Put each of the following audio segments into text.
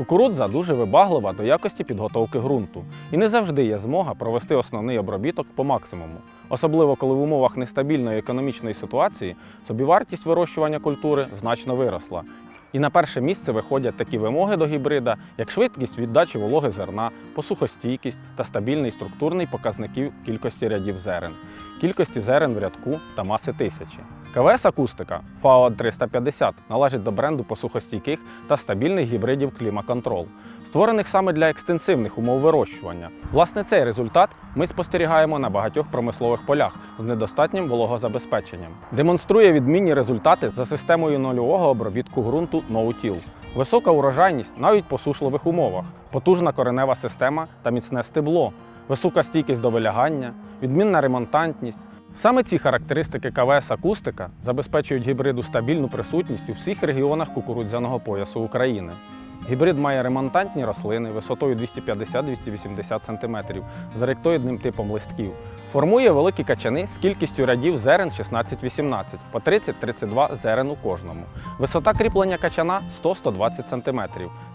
Кукурудза дуже вибаглива до якості підготовки ґрунту, і не завжди є змога провести основний обробіток по максимуму, особливо коли в умовах нестабільної економічної ситуації собівартість вирощування культури значно виросла. І на перше місце виходять такі вимоги до гібрида, як швидкість віддачі вологи зерна, посухостійкість та стабільний структурний показників кількості рядів зерен, кількості зерен в рядку та маси тисячі. КВС Акустика FAO 350 належить до бренду посухостійких та стабільних гібридів Клімаконтрол, створених саме для екстенсивних умов вирощування. Власне, цей результат ми спостерігаємо на багатьох промислових полях з недостатнім вологозабезпеченням. Демонструє відмінні результати за системою нульового обробітку ґрунту No-Till. Висока урожайність навіть по сушливих умовах, потужна коренева система та міцне стебло, висока стійкість до вилягання, відмінна ремонтантність. Саме ці характеристики КВС Акустика забезпечують гібриду стабільну присутність у всіх регіонах кукурудзяного поясу України. Гібрид має ремонтантні рослини висотою 250-280 см з ректоїдним типом листків. Формує великі качани з кількістю рядів зерен 16-18, по 30-32 зерен у кожному. Висота кріплення качана 100-120 см,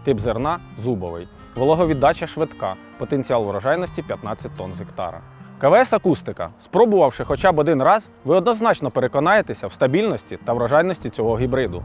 тип зерна зубовий. Вологовіддача швидка, потенціал урожайності 15 тонн з гектара. КВС Акустика. Спробувавши хоча б один раз, ви однозначно переконаєтеся в стабільності та врожайності цього гібриду.